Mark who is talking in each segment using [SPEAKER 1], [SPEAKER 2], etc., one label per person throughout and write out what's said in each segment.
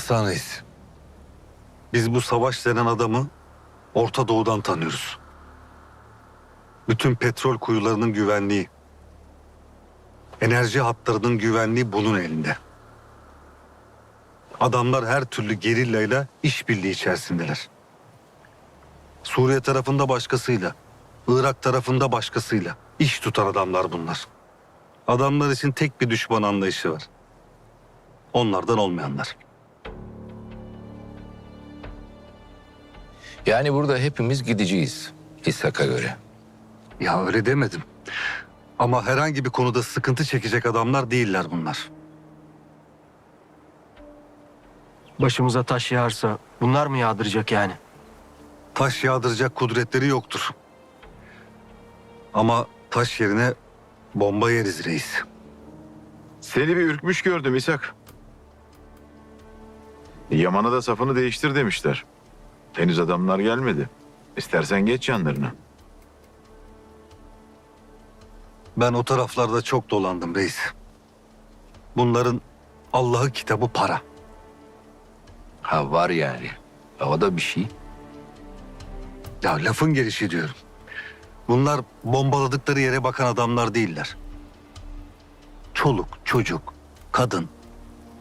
[SPEAKER 1] Reis. Biz bu savaş denen adamı Orta Doğu'dan tanıyoruz. Bütün petrol kuyularının güvenliği, enerji hatlarının güvenliği bunun elinde. Adamlar her türlü gerillayla işbirliği içerisindeler. Suriye tarafında başkasıyla, Irak tarafında başkasıyla iş tutan adamlar bunlar. Adamlar için tek bir düşman anlayışı var. Onlardan olmayanlar.
[SPEAKER 2] Yani burada hepimiz gideceğiz İshak'a göre.
[SPEAKER 1] Ya öyle demedim. Ama herhangi bir konuda sıkıntı çekecek adamlar değiller bunlar.
[SPEAKER 3] Başımıza taş yağarsa bunlar mı yağdıracak yani?
[SPEAKER 1] Taş yağdıracak kudretleri yoktur. Ama taş yerine bomba yeriz reis.
[SPEAKER 4] Seni bir ürkmüş gördüm İshak. Yaman'a da safını değiştir demişler. Henüz adamlar gelmedi. İstersen geç yanlarına.
[SPEAKER 1] Ben o taraflarda çok dolandım reis. Bunların Allah'ı kitabı para.
[SPEAKER 2] Ha var yani. Ha, O da bir şey.
[SPEAKER 1] Ya lafın gelişi diyorum. Bunlar bombaladıkları yere bakan adamlar değiller. Çoluk, çocuk, kadın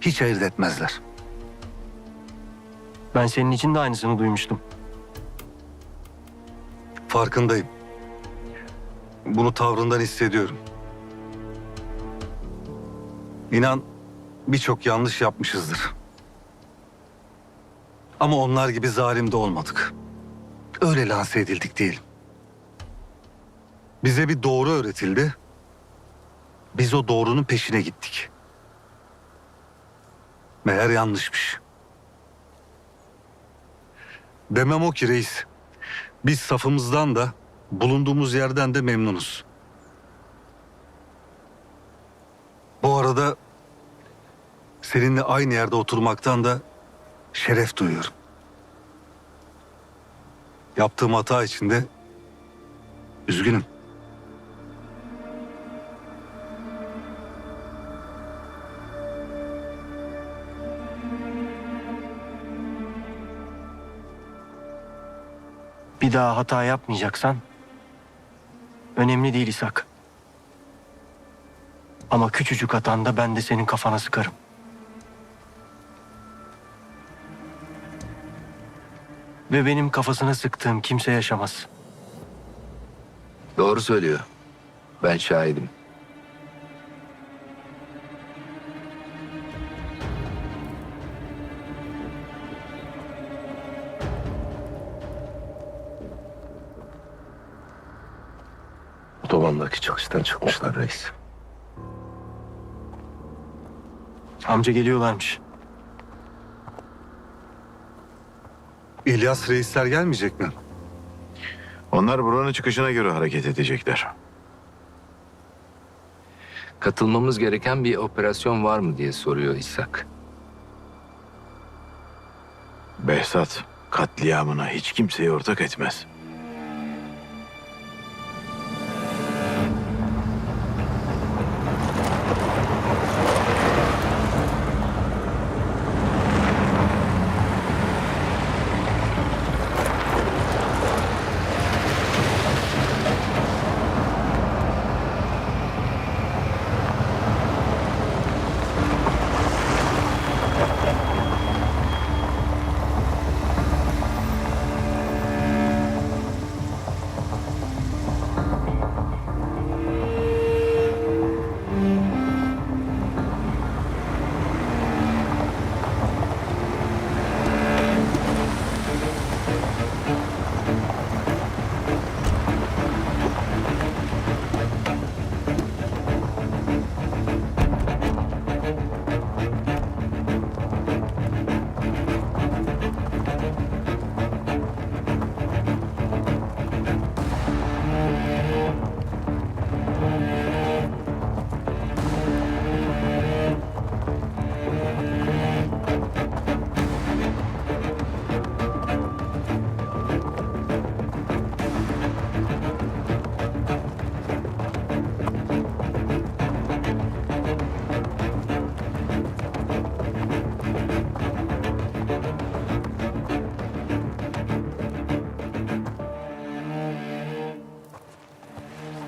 [SPEAKER 1] hiç ayırt etmezler.
[SPEAKER 3] Ben senin için de aynısını duymuştum.
[SPEAKER 1] Farkındayım. Bunu tavrından hissediyorum. İnan birçok yanlış yapmışızdır. Ama onlar gibi zalim de olmadık. Öyle lanse edildik değil. Bize bir doğru öğretildi. Biz o doğrunun peşine gittik. Meğer yanlışmış. Demem o ki reis. Biz safımızdan da bulunduğumuz yerden de memnunuz. Bu arada seninle aynı yerde oturmaktan da şeref duyuyorum. Yaptığım hata için de üzgünüm.
[SPEAKER 3] Bir daha hata yapmayacaksan önemli değil İshak. Ama küçücük hatanda ben de senin kafana sıkarım. Ve benim kafasına sıktığım kimse yaşamaz.
[SPEAKER 2] Doğru söylüyor. Ben şahidim. Otobandaki çıkıştan çıkmışlar reis.
[SPEAKER 3] Amca geliyorlarmış.
[SPEAKER 1] İlyas reisler gelmeyecek mi?
[SPEAKER 4] Onlar buranın çıkışına göre hareket edecekler.
[SPEAKER 2] Katılmamız gereken bir operasyon var mı diye soruyor İshak.
[SPEAKER 4] Behzat katliamına hiç kimseyi ortak etmez.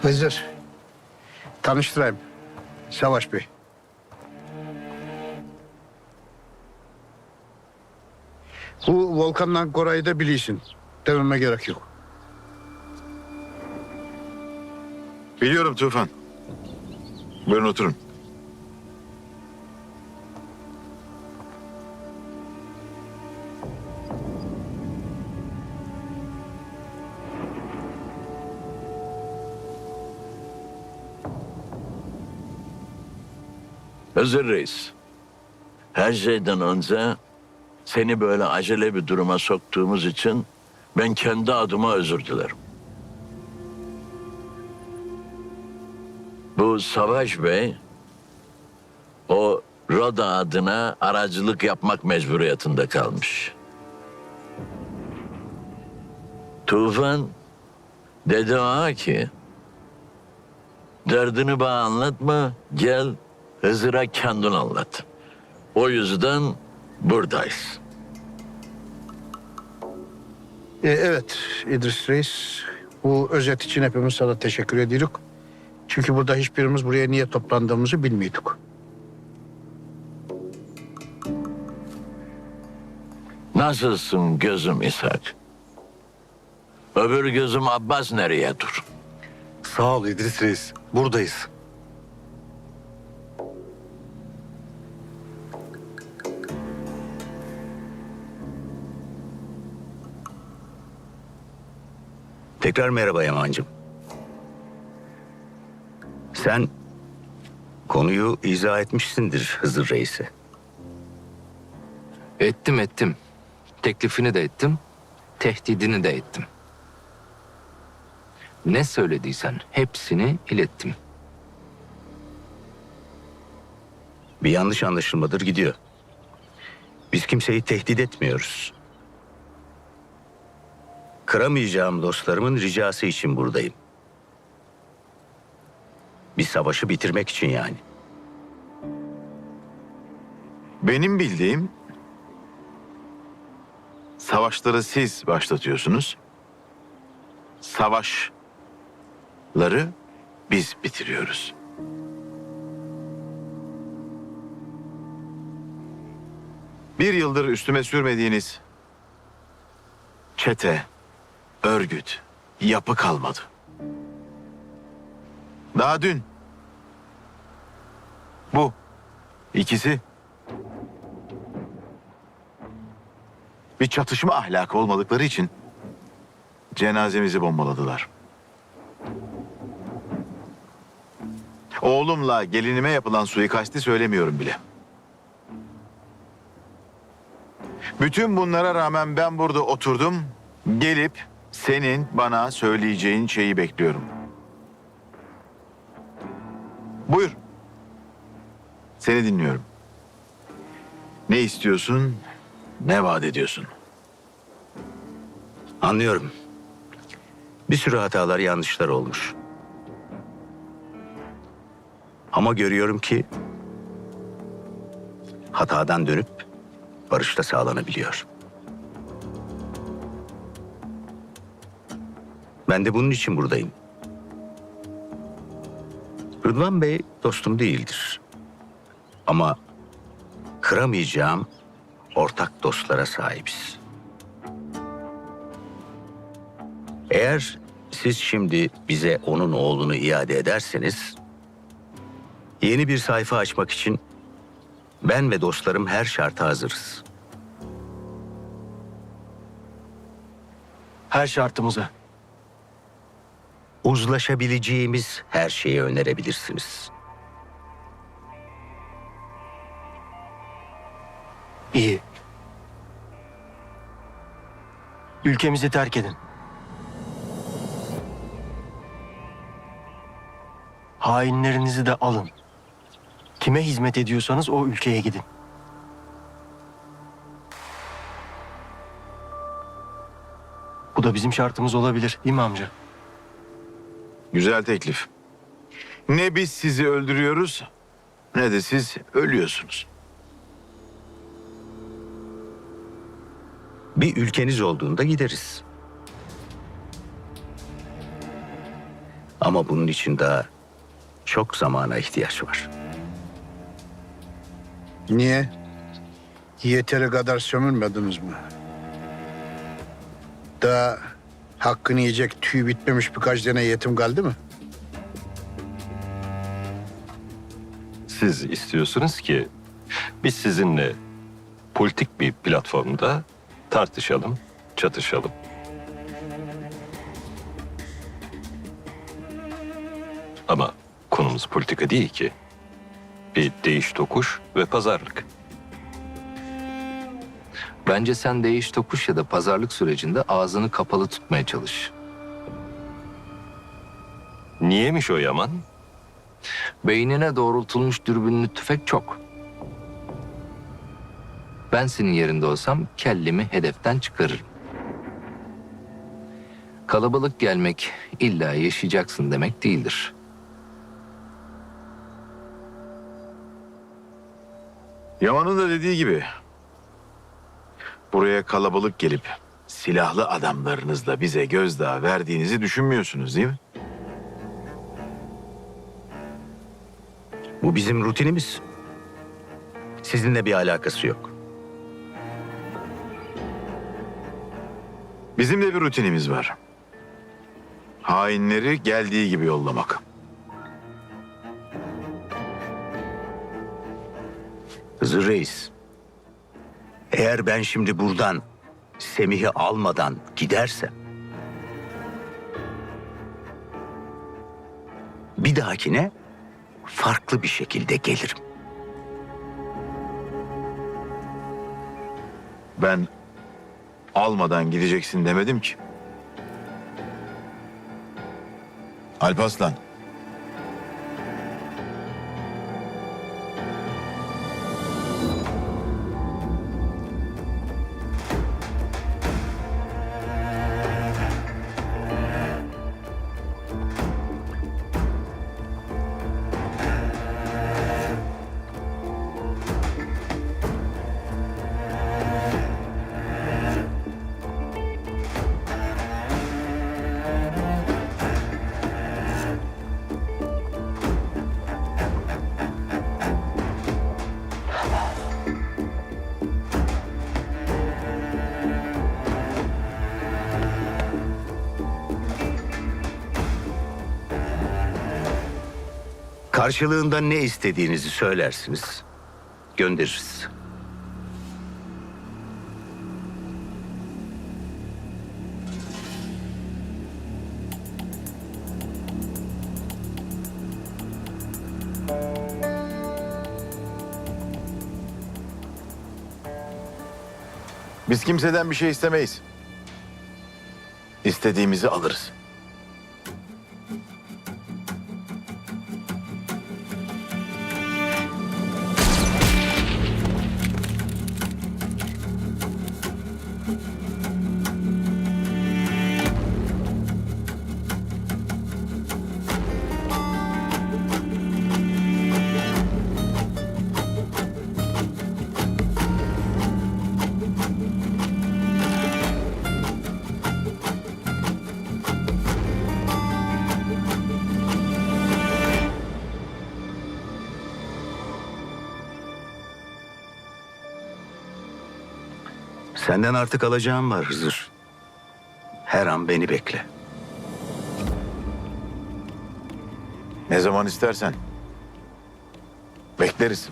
[SPEAKER 5] Vezir, tanıştırayım. Savaş Bey. Bu Volkan'dan Koray'ı da biliyorsun. Dememe gerek yok.
[SPEAKER 4] Biliyorum Tufan. Buyurun oturun.
[SPEAKER 6] Hızır Reis. Her şeyden önce seni böyle acele bir duruma soktuğumuz için ben kendi adıma özür dilerim. Bu Savaş Bey o Roda adına aracılık yapmak mecburiyetinde kalmış. Tufan dedi ona ki derdini bana anlatma gel Hızır'a kendin anlat. O yüzden buradayız.
[SPEAKER 5] E, evet İdris Reis. Bu özet için hepimiz sana teşekkür ediyoruz. Çünkü burada hiçbirimiz buraya niye toplandığımızı bilmiyorduk.
[SPEAKER 6] Nasılsın gözüm İshak? Öbür gözüm Abbas nereye dur?
[SPEAKER 1] Sağ ol İdris Reis. Buradayız.
[SPEAKER 7] Tekrar merhaba Yaman'cığım. Sen konuyu izah etmişsindir Hızır Reis'e.
[SPEAKER 2] Ettim ettim. Teklifini de ettim. Tehdidini de ettim. Ne söylediysen hepsini ilettim.
[SPEAKER 7] Bir yanlış anlaşılmadır gidiyor. Biz kimseyi tehdit etmiyoruz. Kıramayacağım dostlarımın ricası için buradayım. Bir savaşı bitirmek için yani.
[SPEAKER 4] Benim bildiğim savaşları siz başlatıyorsunuz. Savaşları biz bitiriyoruz. Bir yıldır üstüme sürmediğiniz çete, örgüt, yapı kalmadı. Daha dün bu ikisi bir çatışma ahlakı olmadıkları için cenazemizi bombaladılar. Oğlumla gelinime yapılan suikasti söylemiyorum bile. Bütün bunlara rağmen ben burada oturdum, gelip senin bana söyleyeceğin şeyi bekliyorum. Buyur. Seni dinliyorum. Ne istiyorsun, ne vaat ediyorsun?
[SPEAKER 7] Anlıyorum. Bir sürü hatalar, yanlışlar olmuş. Ama görüyorum ki hatadan dönüp barış da sağlanabiliyor. Ben de bunun için buradayım. Rıdvan Bey dostum değildir. Ama kıramayacağım ortak dostlara sahibiz. Eğer siz şimdi bize onun oğlunu iade ederseniz yeni bir sayfa açmak için ben ve dostlarım her şarta hazırız.
[SPEAKER 3] Her şartımıza.
[SPEAKER 7] Uzlaşabileceğimiz her şeyi önerebilirsiniz.
[SPEAKER 3] İyi. Ülkemizi terk edin. Hainlerinizi de alın. Kime hizmet ediyorsanız o ülkeye gidin. Bu da bizim şartımız olabilir değil mi amca?
[SPEAKER 4] Güzel teklif. Ne biz sizi öldürüyoruz ne de siz ölüyorsunuz.
[SPEAKER 7] Bir ülkeniz olduğunda gideriz. Ama bunun için daha çok zamana ihtiyaç var.
[SPEAKER 5] Niye? Yeteri kadar sömürmediniz mi? Daha hakkını yiyecek tüy bitmemiş birkaç tane yetim kaldı mı?
[SPEAKER 8] Siz istiyorsunuz ki biz sizinle politik bir platformda tartışalım, çatışalım. Ama konumuz politika değil ki. Bir değiş tokuş ve pazarlık.
[SPEAKER 2] Bence sen değiş tokuş ya da pazarlık sürecinde ağzını kapalı tutmaya çalış.
[SPEAKER 8] Niyemiş o Yaman?
[SPEAKER 2] Beynine doğrultulmuş dürbünlü tüfek çok. Ben senin yerinde olsam kellemi hedeften çıkarırım. Kalabalık gelmek illa yaşayacaksın demek değildir.
[SPEAKER 4] Yaman'ın da dediği gibi buraya kalabalık gelip silahlı adamlarınızla bize gözdağı verdiğinizi düşünmüyorsunuz değil mi?
[SPEAKER 7] Bu bizim rutinimiz. Sizinle bir alakası yok.
[SPEAKER 4] Bizim de bir rutinimiz var. Hainleri geldiği gibi yollamak.
[SPEAKER 7] Hızır Reis. Eğer ben şimdi buradan Semih'i almadan gidersem... Bir dahakine farklı bir şekilde gelirim.
[SPEAKER 4] Ben almadan gideceksin demedim ki. Alpaslan.
[SPEAKER 7] Karşılığında ne istediğinizi söylersiniz. Göndeririz.
[SPEAKER 4] Biz kimseden bir şey istemeyiz. İstediğimizi alırız.
[SPEAKER 7] Senden artık alacağım var Hızır. Her an beni bekle.
[SPEAKER 4] Ne zaman istersen. Bekleriz.